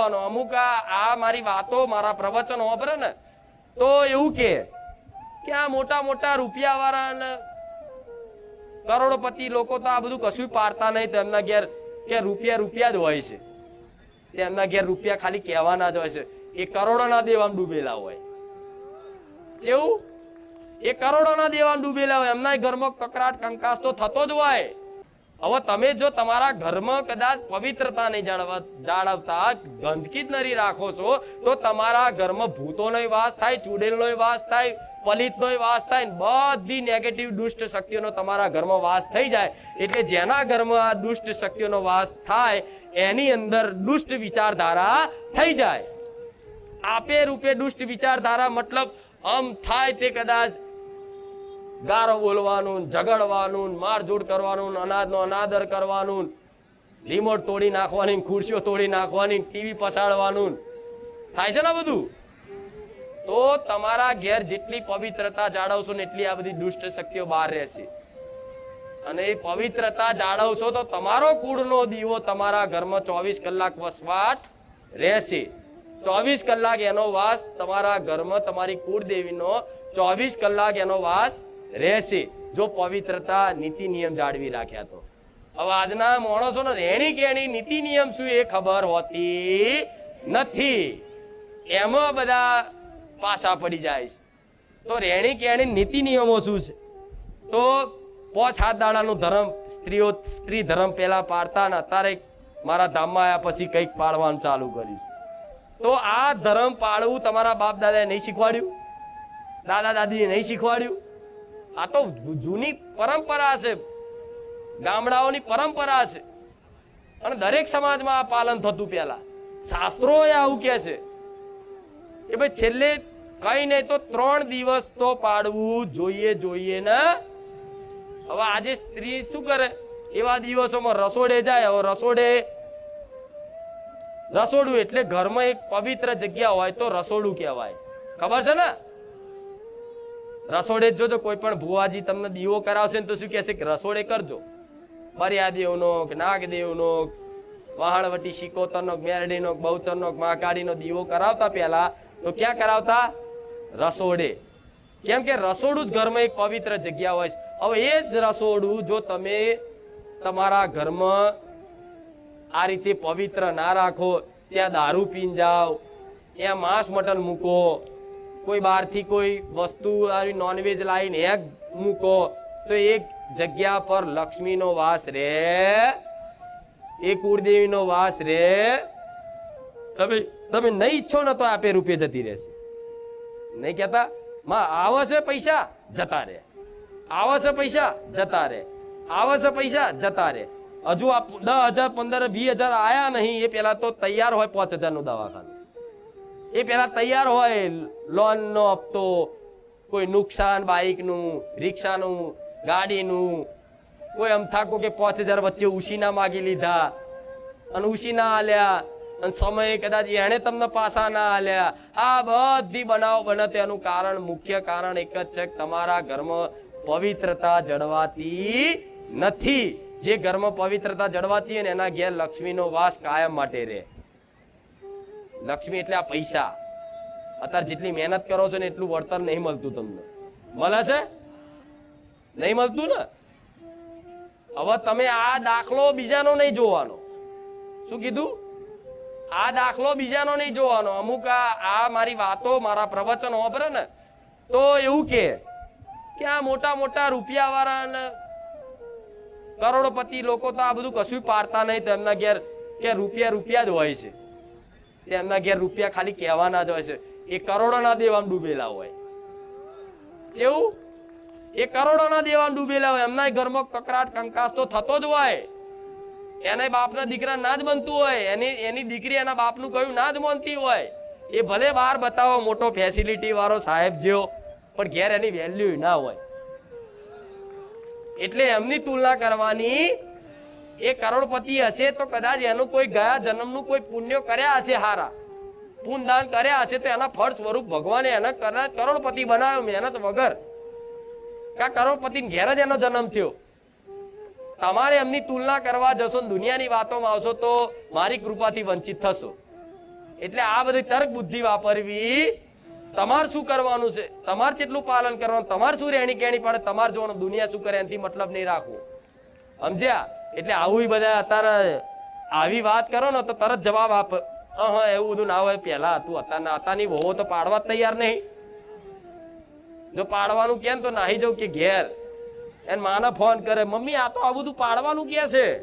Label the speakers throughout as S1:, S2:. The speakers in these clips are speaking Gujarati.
S1: જોવાનો અમુક આ મારી વાતો, મારા પ્રવચનો વાપરે ને? તો એવું કે કે આ મોટા મોટા રૂપિયા વાળા કરોડપતિ લોકો તો આ બધું કશું પાડતા નહીં, તેમના ઘેર કે રૂપિયા રૂપિયા જ હોય છે. તેમના ઘેર રૂપિયા ખાલી કહેવાના જ હોય છે. એ કરોડોના દેવામાં ડૂબેલા હોય. કેવું એ કરોડોના દેવામાં ડૂબેલા હોય. એમના ઘરમાં કકરાટ, કંકાસ તો થતો જ હોય. હવે તમે જો તમારા ઘરમાં કદાચ પવિત્રતા નહીં જાળવા જાળવતા, ગંદકી જ નહીં રાખો છો, તો તમારા ઘરમાં ભૂતોનો વાસ થાય, ચુડેલનો વાસ થાય, પલિતનો વાસ થાય બધી નેગેટિવ દુષ્ટ શક્તિઓનો તમારા ઘરમાં વાસ થઈ જાય. એટલે જેના ઘરમાં આ દુષ્ટ શક્તિઓનો વાસ થાય, એની અંદર દુષ્ટ વિચારધારા થઈ જાય. આપે રૂપે દુષ્ટ વિચારધારા મતલબ આમ થાય તે કદાચ ગારો બોલવાનું, ઝઘડવાનું, મારઝૂડ કરવાનું, અનાજનો અનાદર કરવાનું રિમોટ તોડી નાખવાની, ખુરશીઓ તોડી નાખવાની, ટીવી પસાડવાનું થાય છે ને બધું? તો તમારા ઘેર જેટલી પવિત્રતા જાળવશો ને એટલી આ બધી દુષ્ટ શક્તિઓ બહાર રહેશે. અને એ પવિત્રતા જાળવશો તો તમારો કુળનો દીવો તમારા ઘરમાં ચોવીસ કલાક વસવાટ રહેશે. ચોવીસ કલાક એનો વાસ તમારા ઘરમાં તમારી કુળદેવીનો ચોવીસ કલાક એનો વાસ રહેશે. જો પવિત્રતા નીતિ નિયમ જાળવી રાખ્યા તો. હવે આજના માણસો ને રેણી કેણી નીતિ નિયમ શું એ ખબર હોતી નથી. એમાં બધા પાછા પડી જાય છે. તો રહેણી કેણી નીતિ નિયમો શું છે? તો પોચ હાથ દાડાનું ધર્મ, સ્ત્રીઓ, સ્ત્રી ધર્મ પહેલાં પાડતા ને અત્યારે મારા ધામમાં આવ્યા પછી કંઈક પાડવાનું ચાલુ કર્યું તો આ ધર્મ પાળવું તમારા બાપ દાદાએ નહીં શીખવાડ્યું? દાદા દાદીએ નહીં શીખવાડ્યું? આ તો જૂની પરંપરા છે. ગામડાઓની પરંપરા છે. અને દરેક સમાજમાં આ પાલન થતું પહેલા. શાસ્ત્રોએ આવું કહે છે કે ભાઈ છેલ્લે કઈ નહીં તો ત્રણ દિવસ તો પાડવું જોઈએ જોઈએ ને. હવે આજે સ્ત્રી શું કરે? એવા દિવસોમાં રસોડે જાય. હવે રસોડે રસોડું એટલે ઘરમાં એક પવિત્ર જગ્યા હોય તો રસોડું કહેવાય. ખબર છે ને? રસોડે જ જોજો, કોઈ પણ ભુવાજી તમને દીવો કરાવશે ને તો શું કહેશે કે રસોડે કરજો. મર્યાદેવનો કે નાગદેવનો વહાણવટી શિકોતરનો મેરડીનો બહુચરનો મહાકાળીનો દીવો કરાવતા પહેલા તો ક્યાં કરાવતા? રસોડે. કેમ કે રસોડું જ ઘરમાં એક પવિત્ર જગ્યા હોય છે. હવે એ જ રસોડું જો તમે તમારા ઘરમાં આ રીતે પવિત્ર ના રાખો, ત્યાં દારૂ પીન જાઓ, ત્યાં માંસ મટન મૂકો કોઈ બહારથી કોઈ વસ્તુ આવી નોનવેજ લાવીને એક મૂકો, તો એક જગ્યા પર લક્ષ્મીનો વાસ રે એ કુળદેવીનો વાસ રે. તમે તમે નહીં ઈચ્છો ને તો આપે રૂપિયા જતી રહેશે. નહીં કહેતા? માં આવે છે પૈસા, જતા રહે. આવે છે પૈસા, જતા રહે. આવે છે પૈસા, જતા રહે. હજુ આ દસ હજાર, પંદર વીસ હજાર આયા નહીં, એ પહેલાં તો તૈયાર હોય પાંચ હજારનું દવાખાનું. એ પહેલાં તૈયાર હોય લોનનો હપ્તો, કોઈ નુકસાન બાઇકનું, રિક્ષાનું, ગાડીનું, કોઈ એમ થાકું કે પાંચ હજાર વચ્ચે ઉશીના માગી લીધા. અને ઉશીના આલ્યા, અને સમયે કદાચ એણે તમને પાસા ના આલ્યા. આ બધી બનાવ બને તેનું કારણ, મુખ્ય કારણ એક જ છે તમારા ઘરમાં પવિત્રતા જળવાતી નથી. જે ઘરમાં પવિત્રતા જળવાતી હોય ને એના ઘેર લક્ષ્મીનો વાસ કાયમ માટે રહે. લક્ષ્મી એટલે આ પૈસા. અત્યારે જેટલી મહેનત કરો છો ને એટલું વળતર નહીં મળતું તમને. મળે છે? નહીં મળતું ને? હવે તમે આ દાખલો બીજાનો નહીં જોવાનો. શું કીધું? આ દાખલો બીજાનો નહીં જોવાનો. અમુક આ મારી વાતો, મારા પ્રવચન વાપરે ને? તો એવું કે કે આ મોટા મોટા રૂપિયા વાળા કરોડપતિ લોકો તો આ બધું કશું પાડતા નહીં. તેમના ઘેર કે રૂપિયા રૂપિયા જ હોય છે. તેમના ઘેર રૂપિયા ખાલી કહેવાના જ હોય છે. એ કરોડોના દેવામાં ડૂબેલા હોય. કેવું એ કરોડોના દેવામાં ડૂબેલા હોય. એમના ઘરમાં કકરાટ, કંકાસ તો થતો જ હોય. એના બાપના દીકરા ના જ બનતું હોય. એની એની દીકરી એના બાપનું કયું ના જ માનતી હોય. એ ભલે બહાર બતાવો, મોટો ફેસિલિટી વાળો સાહેબ જેવો, પણ ઘેર એની વેલ્યુ ના હોય. એટલે એમની તુલના કરવાની એ કરોડપતિ હશે તો કદાચ એનું કોઈ ગયા જન્મનું કોઈ પુણ્ય કર્યા હશે હારા. પુણ્યદાન કર્યા હશે તો એના ફળ સ્વરૂપ ભગવાને એને કદાચ કરોડપતિ બનાવ્યો મહેનત વગર. કા કરોડપતિ ઘેર જ એનો જન્મ થયો. તમારે એમની તુલના કરવા જશો ને દુનિયાની વાતોમાં આવશો તો મારી કૃપાથી વંચિત થશો. એટલે આ બધી તર્ક બુદ્ધિ વાપરવી. તમારે શું કરવાનું છે? તમારે કેટલું પાલન કરવાનું, તમારે શું રહેણી કેણી પડે તમારે જોવાનું દુનિયા શું કરે એનાથી મતલબ નહીં રાખવું. સમજ્યા? એટલે આવું બધા અત્યારે આવી વાત કરો ને તો તરત જવાબ આપ. અહ, એવું બધું ના હોય, પહેલા હતું, અત્યારના અત્યારની હોવો તો પાડવા તૈયાર નહીં. જો પાડવાનું કેમ તો નાહી જાઉં કે ઘેર. એને માને ફોન કરે, મમ્મી, આ તો આ બધું પાડવાનું કે છે?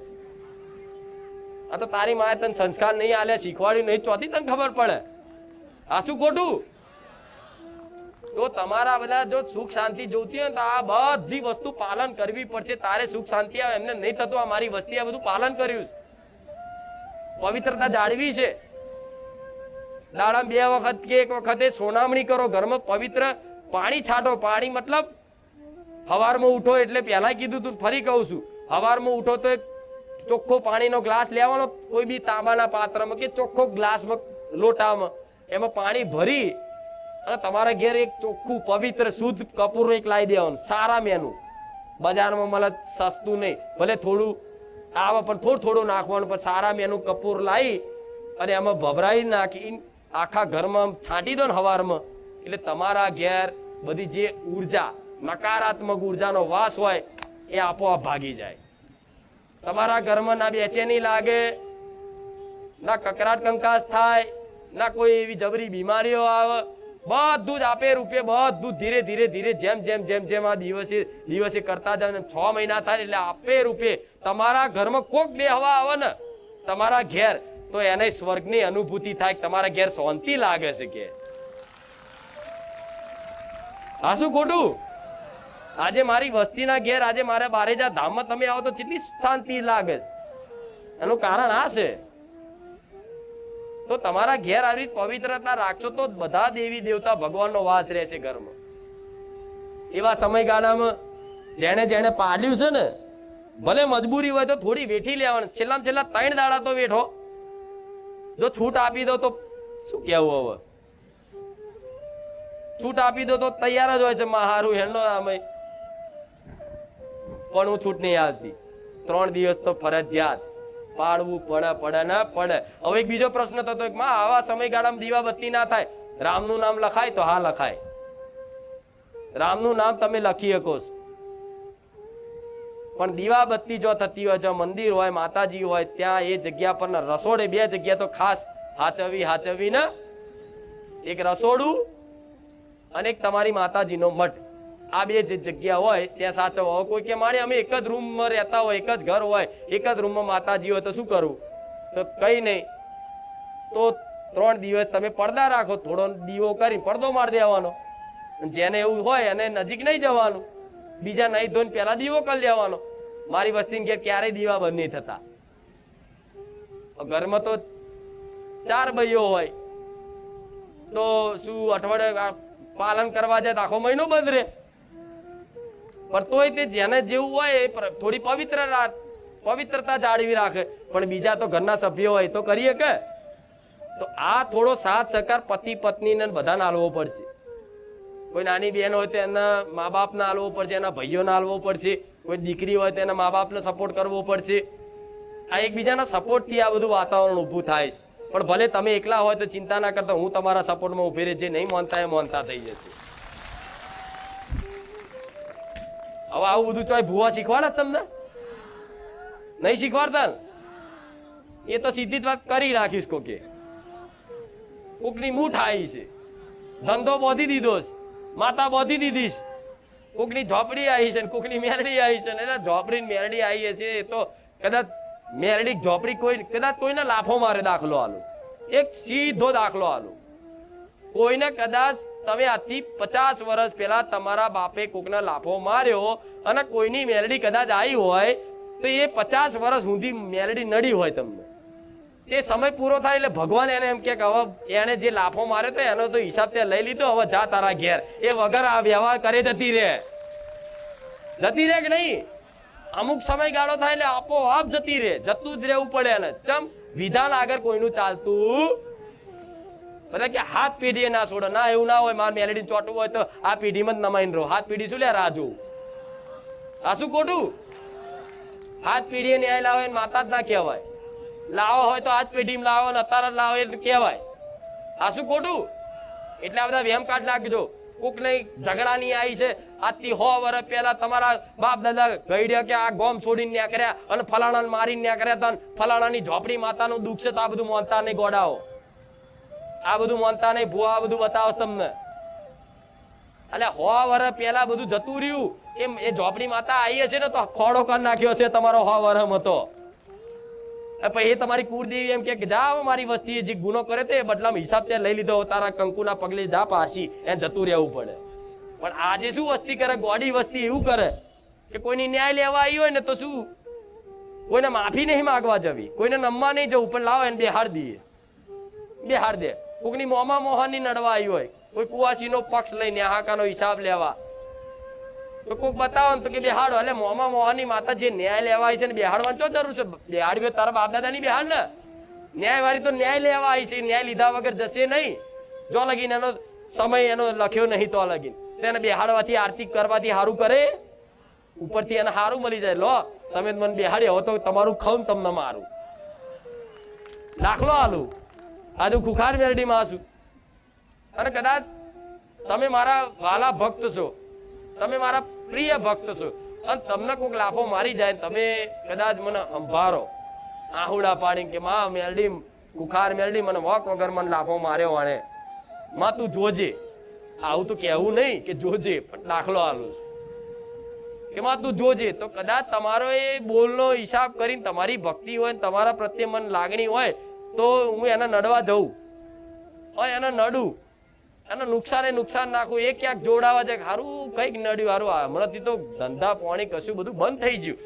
S1: આ તો તારી માએ તને સંસ્કાર નહીં આલે શીખવાડ્યું નહીં, ચોથી તને ખબર પડે. આ શું ખોટું? તો તમારા બધા જો સુખ શાંતિ જોતી હોય તો આ બધી વસ્તુ પાલન કરવી પડશે. તારે સુખ શાંતિ આવે, એમને નહીં થતું, આ મારી વસ્તી, આ બધું પાલન કર્યું છે. પવિત્રતા જાળવી છે. દાડા બે વખત કે એક વખતે સોનામણી કરો, ઘરમાં પવિત્ર પાણી છાંટો. પાણી મતલબ હવારમાં ઉઠો એટલે પહેલા કીધું તું, ફરી કહું છું. હવારમાં ઉઠો તો એક ચોખ્ખો પાણીનો ગ્લાસ લેવાનો, કોઈ બી તાંબાના પાત્રમાં કે ચોખ્ખો ગ્લાસમાં લોટામાં. એમાં પાણી ભરી અને તમારા ઘેર એક ચોખ્ખું, પવિત્ર, શુદ્ધ કપૂર એક લાવી દેવાનું. સારા મેનું. બજારમાં મળે સસ્તું નહીં. ભલે થોડું આવે, પણ થોડું થોડું નાખવાનું, પણ સારા મેનું કપૂર લાવી અને એમાં ભભરાઈ નાખી. આખા ઘરમાં છાંટી દો ને હવારમાં. એટલે તમારા ઘેર બધી જે ઊર્જા, નકારાત્મક ઉર્જાનો વાસ હોય, એ આપોઆપ ભાગી જાય. તમારા ઘરમાં ના બેચેની લાગે, ના કકરાટ કંકાસ થાય, ના કોઈ એવી જબરી બીમારીઓ આવે બધું જ આપે રૂપે બધું ધીરે ધીરે ધીરે, જેમ જેમ જેમ જેમ આ દિવસે દિવસે કરતા ને છ મહિના થાય એટલે આપે રૂપે તમારા ઘરમાં કોક બે હવા આવે ને, તમારા ઘેર, તો એને સ્વર્ગની અનુભૂતિ થાય તમારા ઘેર શાંતિ લાગે છે કે. આ શું ખોટું? આજે મારી વસ્તીના ઘેર, આજે મારે બારેજા ધામમાં તમે આવો તો કેટલી શાંતિ લાગે છે. એનું કારણ આ છે. તો તમારા ઘેર આવી રીત પવિત્રતા રાખશો તો બધા દેવી દેવતા ભગવાનનો વાસ રહે છે ઘરમાં. એવા સમયગાળામાં જેણે જેણે પાડ્યું છે ને, ભલે મજબૂરી હોય તો થોડી વેઠી લેવાની. છેલ્લામાં છેલ્લા ત્રણ દાડા તો વેઠો. જો છૂટ આપી દો તો શું કહેવું હવે? છૂટ આપી દો તો તૈયાર જ હોય છે મારું હેન્ડો આમે પણ હું છૂટ નહીં આવતી ત્રણ દિવસ તો ફરજિયાત. પાડવું પડે પડે ના પડે. હવે એક બીજો પ્રશ્ન થતો કે માં, આવા સમયગાળામાં દીવાબત્તી ના થાય. રામનું નામ લખાય તો હા લખાય. રામનું નામ તમે લખી શકો છો. પણ દીવાબત્તી જો થતી હોય, જો મંદિર હોય, માતાજી હોય, ત્યાં એ જગ્યા પર રસોડે બે જગ્યા તો ખાસ હાચવી હાચવી ને એક રસોડું અને એક તમારી માતાજીનો મઠ. આ બે જે જગ્યા હોય, ત્યાં સાચવવા કોઈ કે માણે અમે એક જ રૂમમાં રહેતા હોય, એક જ ઘર હોય, એક જ રૂમમાં માતાજી હોય, તો શું કરવું તો કંઈ નહીં. તો ત્રણ દિવસ તમે પડદા રાખો, થોડો દીવો કરી પડદો મારી દેવાનો. જેને એવું હોય, એને નજીક નહીં જવાનું. બીજા નહીં ધોઈને પહેલાં દીવો કરી લેવાનો. મારી વસ્તીને ઘેર ક્યારેય દીવા બંધ નહીં થતા. ઘરમાં તો ચાર ભાઈઓ હોય. તો શું અઠવાડિયે પાલન કરવા જાય તો આખો મહિનો બંધ રહે? પણ તોય તે જેને જેવું હોય એ થોડી પવિત્ર પવિત્રતા જાળવી રાખે. પણ બીજા તો ઘરના સભ્યો હોય તો કરીએ કે? તો આ થોડો સાથ સહકાર પતિ, પત્નીને બધાને હાલવો પડશે. કોઈ નાની બહેન હોય તો એના મા બાપને હાલવો પડશે, એના ભાઈઓને હાલવો પડશે. કોઈ દીકરી હોય તો એના મા બાપને સપોર્ટ કરવો પડશે. આ એકબીજાના સપોર્ટથી આ બધું વાતાવરણ ઊભું થાય છે. પણ ભલે તમે એકલા હોય તો ચિંતા ના કરતા હું તમારા સપોર્ટમાં ઊભી રહી, જે નહીં માનતા એ માનતા થઈ જશે. હવે આવું બધું ચોય ભૂવા શીખવાડે તમને? નહીં શીખવાડતા? એ તો સીધી જ વાત કરી રાખીશ કોકે. કોકની મૂઠ આવી છે. ધંધો બોધી દીધો છે. માતા બોધી દીધી છે. કોકની ઝોપડી આવી છે કોકની મેરડી આવી છે ને એટલે ઝોપડી મેરડી આવી છે એ તો કદાચ મેરડી ઝોપડી કોઈ કદાચ કોઈને લાફો મારે દાખલો આલો. એક સીધો દાખલો આલો. કોઈને કદાચ તમે આજથી પચાસ વર્ષ પહેલા તમારા બાપે કોકને લાફો માર્યો અને કોઈની મેલડી કદાચ આવી હોય, તો એ પચાસ વર્ષ સુધી મેલડી નડી હોય તમને. તે સમય પૂરો થાય એટલે ભગવાન એને એમ કે હવે એને જે લાફો માર્યો તો એનો તો હિસાબ તે લઈ લીધો, હવે જા તારા ઘેર. એ વગર આ વ્યવહાર કરે જતી રહે. જતી રહે કે નહીં? અમુક સમયગાળો થાય એટલે આપોઆપ જતી રહે. જતું જ રહેવું પડે એને. ચમ, વિધાન આગળ કોઈનું ચાલતું બધા કે હાથ પેઢીએ ના છોડો. ના, એવું ના હોય, માર મેલેડી ચોટવું હોય તો આ પેઢીમાં જ નમાઈને રહો. હાથ પેઢી શું લે રાજુ આ શું ખોટું? હાથ પેઢીએ ન્યાય લાવે એને માતા જ ના કહેવાય. લાવો હોય તો હાથ પેઢીમાં લાવો ને અત્યારે લાવો એ કહેવાય. આ શું ખોટું? એટલે આ બધા વેમ કાઢ નાખજો. કોક નહીં, ઝઘડાની આવી છે. આજથી હો વર્ષ પહેલા તમારા બાપ દાદા ગઈડ્યા કે આ ગોમ છોડીને નીકળ્યા અને ફલાણાને મારીને નીકળ્યા હતા અને ફલાણાની ઝોપડી માતાનું દુઃખ છે તો આ બધું માનતા નહીં ગોડાઓ. આ બધું માનતા નહીં ભૂવા આ બધું બતાવશ તમને. એટલે હો વર પેલા બધું જતું રહ્યું. એમ, એ ઝોપડી માતા આવી હશે ને, તો ખોડો કરી નાખ્યો છે તમારો હો વર્ષ હતો. પછી એ તમારી કુળદેવી એમ કે જાઓ મારી વસ્તી, જે ગુનો કરે તે બદલામાં હિસાબ તે લઈ લીધો તારા કંકુના પગલે જા પાસી એ જતું રહેવું પડે. પણ આજે શું વસ્તી કરે? ગોડી વસ્તી એવું કરે કે કોઈની ન્યાય લેવા આવી હોય ને તો શું? કોઈને માફી નહીં માગવા જવી, કોઈને નમવા નહીં જવું, પણ લાવો એને બેહાડ દઈએ. બેહાડ દે. કોકની મોમાં મોહનની નડવા આવી હોય, કોઈ કુવાસીનો પક્ષ લઈને હાકાનો હિસાબ લેવા. તો કોક બતાવો તો કે બેહાડો એટલે મોમાં મોહનની માતા જે ન્યાય લેવા આવી છે ને બેહાડવાની ચો જરૂર છે? બેહાડવી તારા બાપ દાદા ની બેહાડ ને. ન્યાયવાળી તો ન્યાય લેવા આવી છે, ન્યાય લીધા વગર જશે નહીં. જો લગીને એનો સમય એનો લખ્યો નહીં તો લગીન. તેને બેહાડવાથી આરતી કરવાથી સારું કરે? ઉપરથી એને સારું મળી જાય. લો, તમે મને બેહાડી હો તો તમારું ખાઉં તમને મારું. દાખલો આલું. આજુ ખુખાર મેરડીમાં છું અને કદાચ તમે મારા વાલા ભક્ત છો તમે મારા પ્રિય ભક્ત છો અને તમને કોઈક લાફો મારી જાય તમે કદાચ મને અંભારો આહુડા પાડીને કે માં મેરડી કુખાર મેરડી મને વોક વગર મને લાફો માર્યો વાણે માં તું જોજે આવું તો કહેવું નહીં કે જોજે પણ દાખલો આલું કે માં તું જોજે તો કદાચ તમારો એ બોલનો હિસાબ કરીને તમારી ભક્તિ હોય ને તમારા પ્રત્યે મન લાગણી હોય તો હું એને નડવા જઉં. હોય એને નડું. એને નુકસાને નુકસાન નાખું. એ ક્યાંક જોડાવા જાય સારું કંઈક નડ્યું. હારું હમણાંથી તો ધંધા, પાણી, કશું બધું બંધ થઈ ગયું.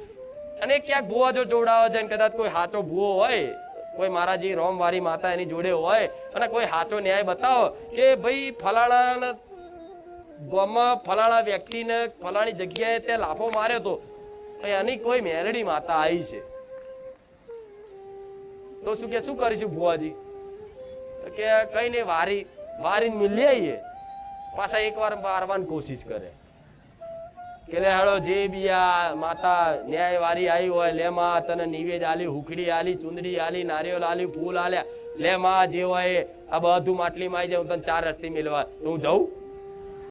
S1: અને ક્યાંક ભૂવા જો જોડાવા જાય કદાચ કોઈ સાચો ભૂવો હોય, કોઈ મારા જે રોમવારી માતા એની જોડે હોય, અને કોઈ સાચો ન્યાય બતાવો કે ભાઈ ફલાણા ગામમાં ફલાણા વ્યક્તિને ફલાણી જગ્યાએ તે લાફો માર્યો તો એની કોઈ મેરડી માતા આવી છે. તો શું કે, શું કરીશું ભુવાજી? તો કે કઈ નહીં, વારી, વારીને મિલી આવીએ. પાછા એકવાર મારવાની કોશિશ કરે. કે લે, હળો, જે બી આ માતા ન્યાય વારી આવી હોય, લે માં, તને નિવેદ આલી હુકડી આલી, ચુંદડી આલી, નારિયેળ આલી, ફૂલ આલ્યા. લે માં, જે હોય આ બધું માટલીમાં આવી જાય, હું તને ચાર રસ્તે મેળવા તો હું જાઉં?